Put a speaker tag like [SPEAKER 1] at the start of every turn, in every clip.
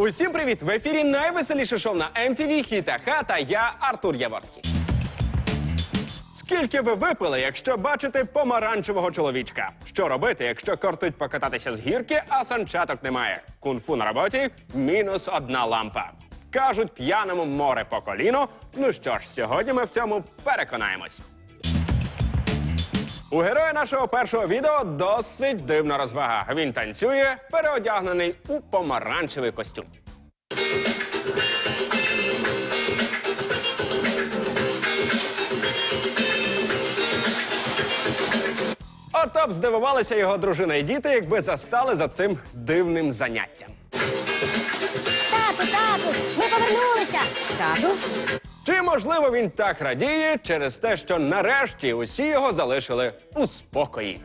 [SPEAKER 1] Усім привіт! В ефірі найвеселіше шоу на MTV Хіт АХ та я Артур Яворський. Скільки ви випили, якщо бачите помаранчевого чоловічка? Що робити, якщо кортить покататися з гірки, а санчаток немає? Кунг-фу на роботі мінус одна лампа. Кажуть, п'яному море по коліно. Ну що ж, сьогодні ми в цьому переконаємось. У героя нашого першого відео досить дивна розвага. Він танцює, переодягнений у помаранчевий костюм. Ото б здивувалися його дружина і діти, якби застали за цим дивним заняттям.
[SPEAKER 2] Тату, тату, ми повернулися. Тату?
[SPEAKER 1] Чи можливо він так радіє через те, що нарешті усі його залишили у спокої?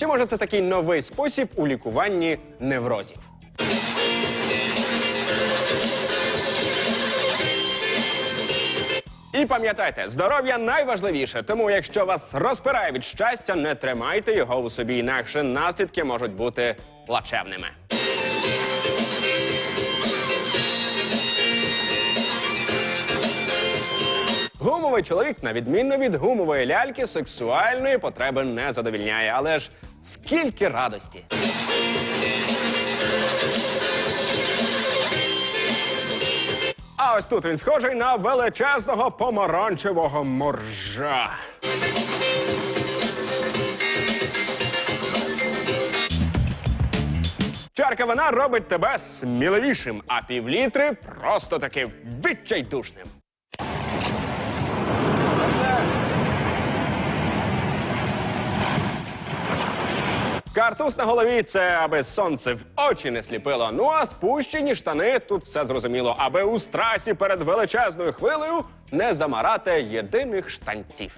[SPEAKER 1] Чи може це такий новий спосіб у лікуванні неврозів? І пам'ятайте, здоров'я найважливіше. Тому, якщо вас розпирає від щастя, не тримайте його у собі, інакше наслідки можуть бути плачевними. Гумовий чоловік, на відміну від гумової ляльки, сексуальної потреби не задовільняє. Але ж скільки радості! А ось тут він схожий на величезного помаранчевого моржа. Чарка вина робить тебе сміливішим, а півлітри просто таки відчайдушним. Картуз на голові це аби сонце в очі не сліпило. Ну а спущені штани тут все зрозуміло, аби у страсі перед величезною хвилею не замарати єдиних штанців.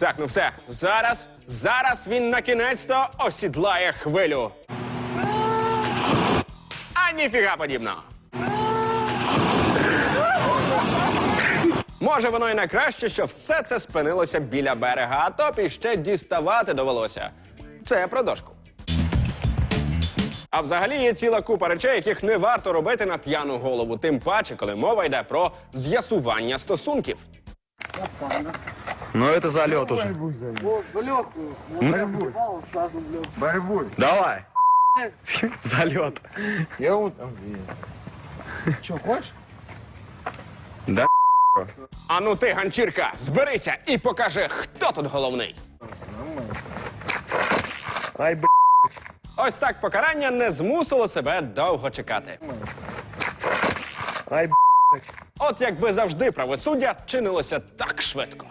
[SPEAKER 1] Так, ну все. Зараз, зараз він на кінець-то осідлає хвилю. А ніфіга подібного. Може, воно і на краще, що все це спинилося біля берега, а то б іще діставати довелося. Це я про дошку. А взагалі є ціла купа речей, яких не варто робити на п'яну голову, тим паче, коли мова йде про з'ясування стосунків.
[SPEAKER 3] Ну это залет уже.
[SPEAKER 4] Борьбой.
[SPEAKER 3] Давай. Залет.
[SPEAKER 4] Я вот там Че, хочешь?
[SPEAKER 3] Да.
[SPEAKER 1] А ну ти, ганчірка, зберися і покажи, хто тут головний.
[SPEAKER 3] Ай, б***.
[SPEAKER 1] Ось так покарання не змусило себе довго чекати.
[SPEAKER 3] Ай, б***.
[SPEAKER 1] От якби завжди правосуддя чинилося так швидко.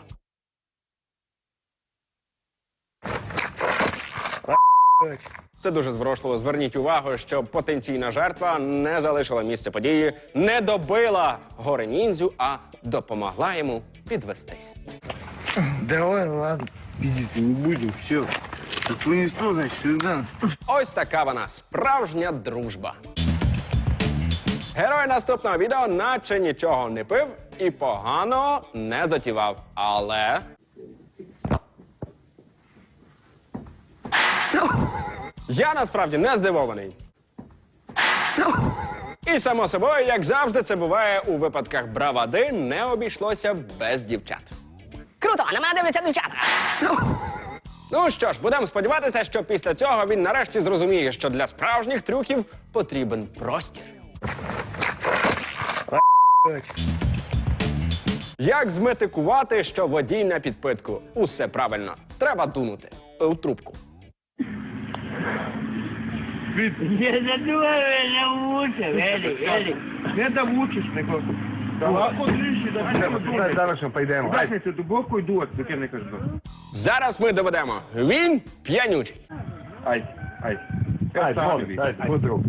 [SPEAKER 1] Це дуже зворушливо. Зверніть увагу, що потенційна жертва не залишила місця події, не добила горе ніндзю, а допомогла йому підвестись.
[SPEAKER 4] Давай, ладно. Не будем, все. Так.
[SPEAKER 1] Ось така вона справжня дружба. Герой наступного відео наче нічого не пив і погано не затівав. Але. Я насправді не здивований. І само собою, як завжди, це буває у випадках бравади, не обійшлося без дівчат.
[SPEAKER 2] Круто, на мене дивляться дівчата.
[SPEAKER 1] Ну що ж, будемо сподіватися, що після цього він нарешті зрозуміє, що для справжніх трюків потрібен простір. Як зметикувати, що водій на підпитку? Усе правильно. Треба дунути у трубку.
[SPEAKER 5] Я задумал, меня мучил, Элик, Элик.
[SPEAKER 4] Не довучиш, не. Давай, давай, зараз ми пойдемо. Дай цю дубовку йду, от до керівника жду.
[SPEAKER 1] Зараз ми доведемо. Він п'янючий.
[SPEAKER 4] Ай, ай. Ай, вон, ай, подруг.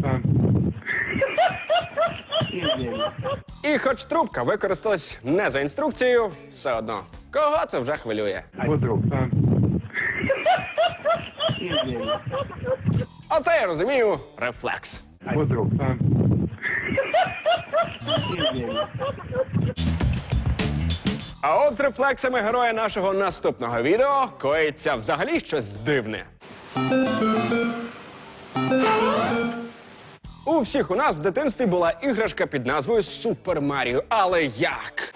[SPEAKER 1] І хоч трубка використалась не за інструкцією, все одно. Кого це вже хвилює?
[SPEAKER 4] Подруг.
[SPEAKER 1] Оце я розумію рефлекс. А от з рефлексами героя нашого наступного відео коїться взагалі щось дивне. У всіх у нас в дитинстві була іграшка під назвою Супер Маріо. Але як?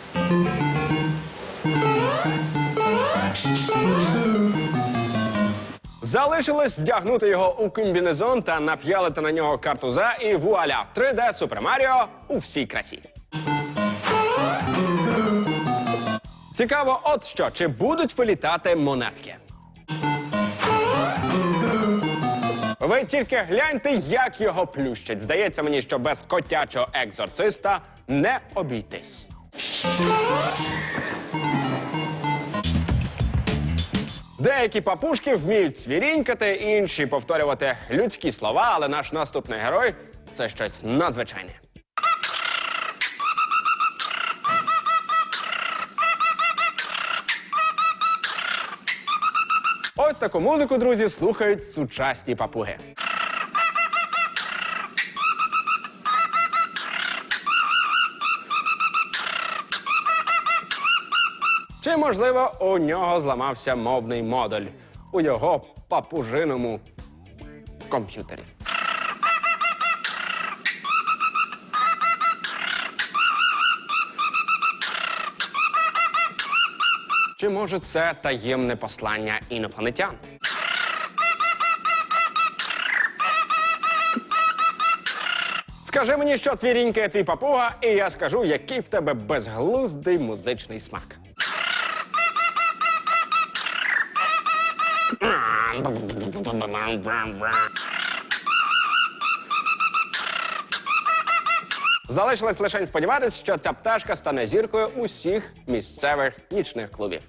[SPEAKER 1] Залишилось вдягнути його у комбінезон та нап'ялити на нього картуза, і вуаля! 3D Супер Маріо у всій красі. Цікаво, от що, чи будуть вилітати монетки? Ви тільки гляньте, як його плющать. Здається мені, що без котячого екзорциста не обійтись. Деякі папушки вміють свірінькати, інші повторювати людські слова, але наш наступний герой це щось надзвичайне. Ось таку музику, друзі, слухають сучасні папуги. Чи можливо у нього зламався мовний модуль у його папужиному комп'ютері? Чи може це таємне послання інопланетян? Скажи мені, що твій рінькає твій папуга, і я скажу, який в тебе безглуздий музичний смак. Залишилось лише сподіватися, що ця пташка стане зіркою усіх місцевих нічних клубів.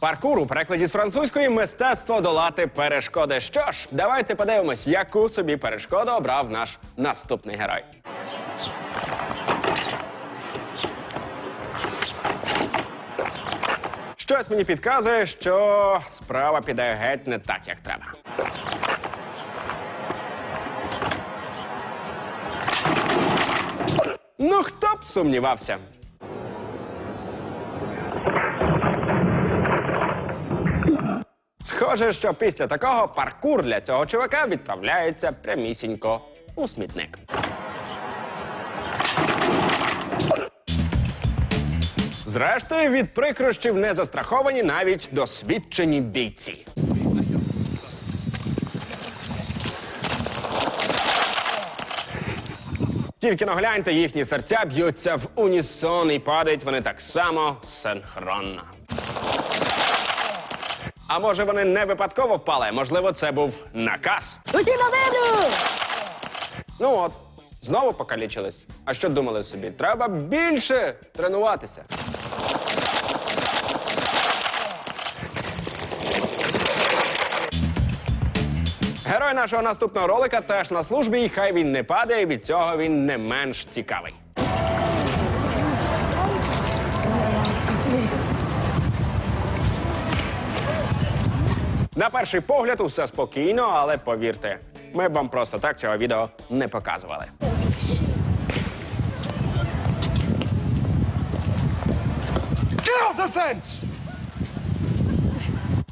[SPEAKER 1] Паркур у перекладі з французької мистецтво долати перешкоди. Що ж, давайте подивимось, яку собі перешкоду обрав наш наступний герой. Щось мені підказує, що справа піде геть не так, як треба. Ну, хто б сумнівався? Схоже, що після такого паркур для цього чувака відправляється прямісінько у смітник. Зрештою, від прикрощів не застраховані навіть досвідчені бійці. Тільки нагляньте, їхні серця б'ються в унісон і падають вони так само синхронно. А може вони не випадково впали? Можливо, це був наказ.
[SPEAKER 2] Усі на землю!
[SPEAKER 1] Ну от, знову покалічились. А що думали собі? Треба більше тренуватися. Герой нашого наступного ролика теж на службі, і хай він не падає, від цього він не менш цікавий. На перший погляд усе спокійно, але повірте, ми б вам просто так цього відео не показували.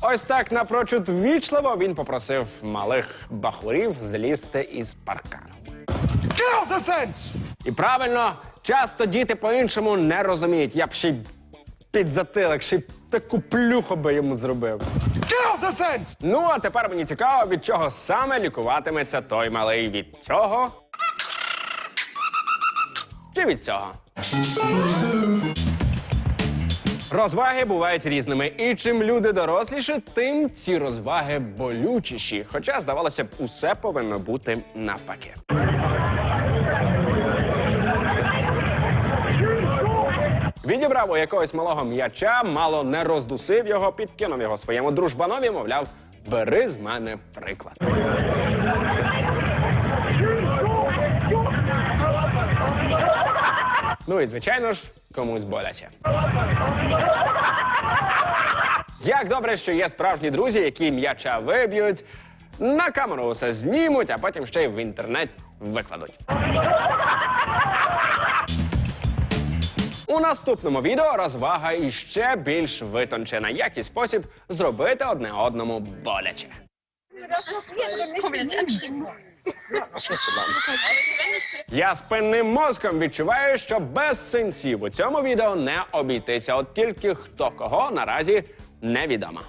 [SPEAKER 1] Ось так напрочуд ввічливо він попросив малих бахурів злізти із паркану. І правильно, часто діти по-іншому не розуміють. Я б ще й під затилок, ще й таку плюху би йому зробив. Ну, а тепер мені цікаво, від чого саме лікуватиметься той малий. Від цього? Чи від цього? Розваги бувають різними, і чим люди доросліші, тим ці розваги болючіші. Хоча, здавалося б, усе повинно бути навпаки. Відібрав у якогось малого м'яча, мало не роздусив його, підкинув його своєму дружбанові, мовляв, бери з мене приклад. Ну і звичайно ж, комусь боляче. Як добре, що є справжні друзі, які м'яча виб'ють, На камеру усе знімуть, а потім ще й в інтернет викладуть. У наступному відео розвага і ще більш витончена, як і спосіб зробити одне одному боляче. Я спинним мозком відчуваю, що без синців у цьому відео не обійтися. От тільки хто кого наразі невідомо.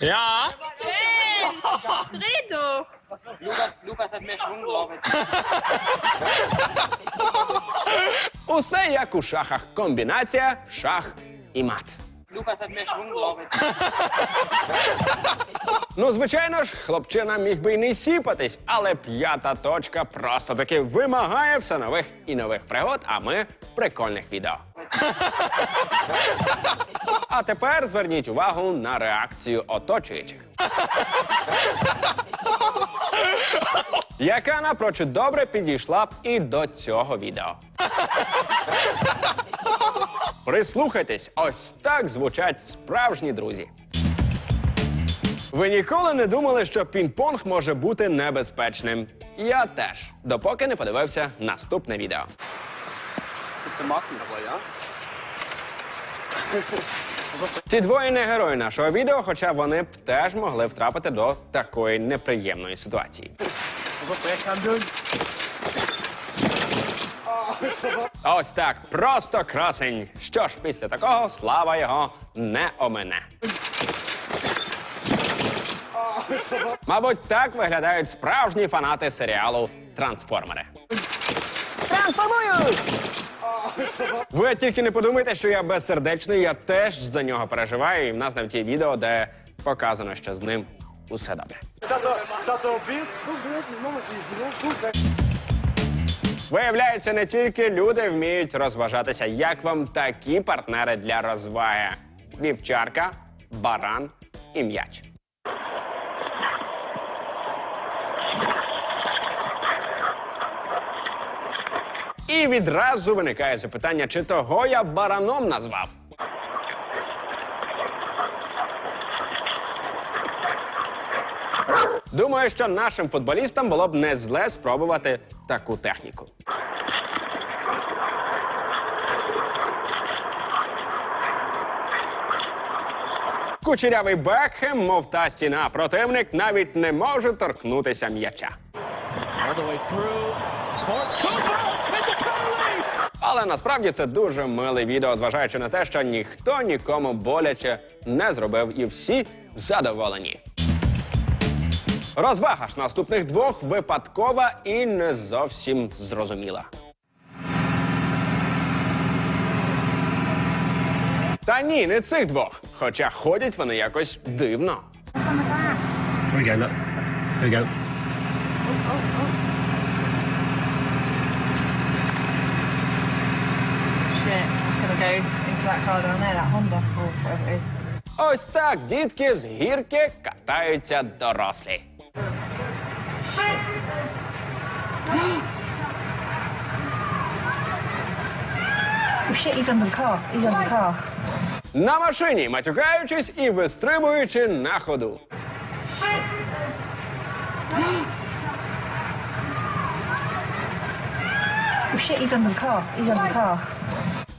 [SPEAKER 6] Ja.
[SPEAKER 7] Dreh doch!
[SPEAKER 5] Lukas, Lukas hat mehr Schwung drauf.
[SPEAKER 1] Усе як у шахах. Комбінація шах і мат. Ну, звичайно ж, хлопчина міг би й не сіпатись, але п'ята точка просто таки вимагає все нових і нових пригод, а ми прикольних відео. А тепер зверніть увагу на реакцію оточуючих. Яка напрочуд добре підійшла б і до цього відео. Прислухайтесь, ось так звучать справжні друзі. Ви ніколи не думали, що пінг-понг може бути небезпечним? Я теж, допоки не подивився наступне відео. Ці двоє не герої нашого відео, хоча вони б теж могли втрапити до такої неприємної ситуації. Ось так, просто красень. Що ж, після такого слава його не омене. Мабуть, так виглядають справжні фанати серіалу Трансформери.
[SPEAKER 2] Трансформуюсь!
[SPEAKER 1] Ви тільки не подумайте, що я безсердечний, я теж за нього переживаю, і в нас навіть є відео, де показано, що з ним усе добре. Виявляється, не тільки люди вміють розважатися. Як вам такі партнери для розваги? Вівчарка, баран і м'яч. І відразу виникає запитання, чи того я бараном назвав. Думаю, що нашим футболістам було б не зле спробувати таку техніку. Кучерявий Бекхем, мов та стіна. Противник навіть не може торкнутися м'яча. Але насправді це дуже миле відео, зважаючи на те, що ніхто нікому боляче не зробив, і всі задоволені. Розвага ж наступних двох випадкова і не зовсім зрозуміла. Та ні, не цих двох. Хоча ходять вони якось дивно.
[SPEAKER 3] Here we go, look. Here we go.
[SPEAKER 8] Shit, that's gonna go into that car down there, that Honda or whatever it is.
[SPEAKER 1] Ось так дітки з гірки катаються дорослі.
[SPEAKER 8] Oh shit, he's under the car. He's under the car.
[SPEAKER 1] На машині, матюкаючись і вистрибуючи на ходу.
[SPEAKER 8] Oh.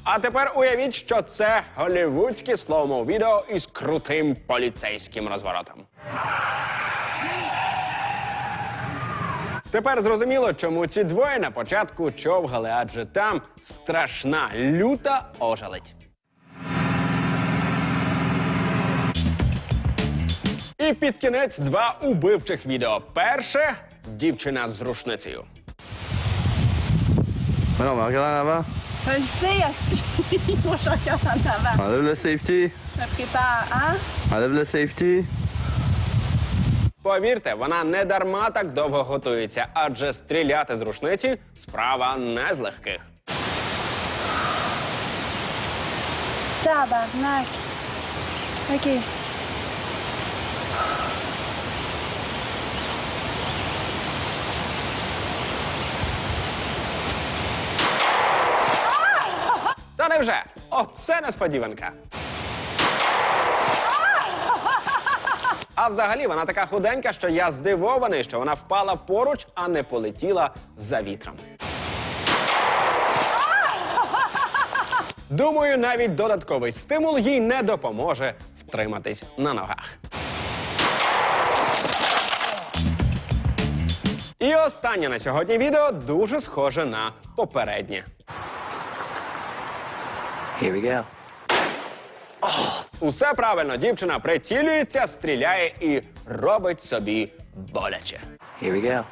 [SPEAKER 1] А тепер уявіть, що це голівудське слоумо відео із крутим поліцейським розворотом. Тепер зрозуміло, чому ці двоє на початку човгали, адже там страшна люта ожеледь. І під кінець два убивчих відео. Перше дівчина з рушницею.
[SPEAKER 3] Non, mais regarde là-bas.
[SPEAKER 8] Je sais, moi je regarde en avant.
[SPEAKER 3] Enlève le safety.
[SPEAKER 8] Je me prépare, hein?
[SPEAKER 3] Enlève le safety.
[SPEAKER 1] Повірте, вона не дарма так довго готується, адже стріляти з рушниці справа не з легких.
[SPEAKER 8] Tabarnak. Ok.
[SPEAKER 1] Та невже? Оце несподіванка. А взагалі вона така худенька, що я здивований, що вона впала поруч, а не полетіла за вітром. Думаю, навіть додатковий стимул їй не допоможе втриматись на ногах. І останнє на сьогодні відео дуже схоже на попереднє.
[SPEAKER 5] Here we go.
[SPEAKER 1] Усе правильно, дівчина прицілюється, стріляє і робить собі боляче.
[SPEAKER 5] Here we go.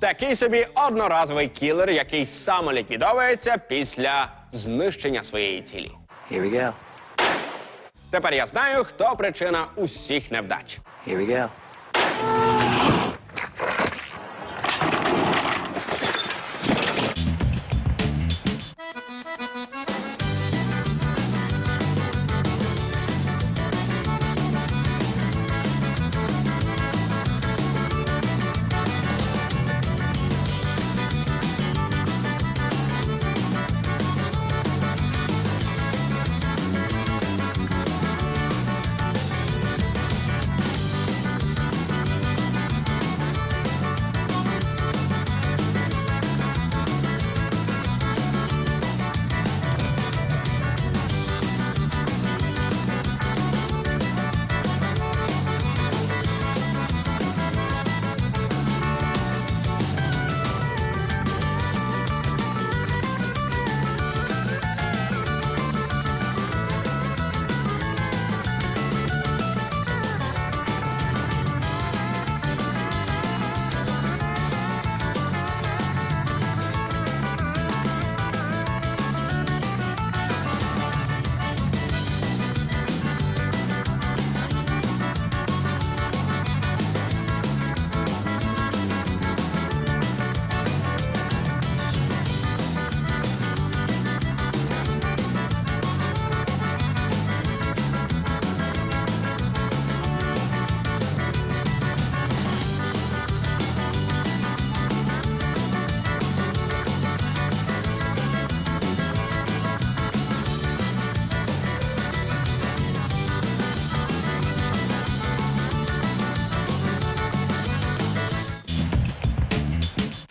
[SPEAKER 1] Такий собі одноразовий кілер, який самоліквідовується після знищення своєї цілі.
[SPEAKER 5] Here we go.
[SPEAKER 1] Тепер я знаю, хто причина усіх невдач.
[SPEAKER 5] Here we go.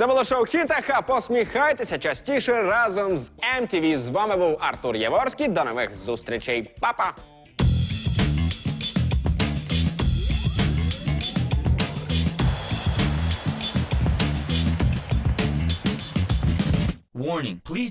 [SPEAKER 1] Це було шоу Хітаха. Посміхайтеся частіше разом з MTV. З вами був Артур Яворський. До нових зустрічей. Па-па!
[SPEAKER 9] Warning, please do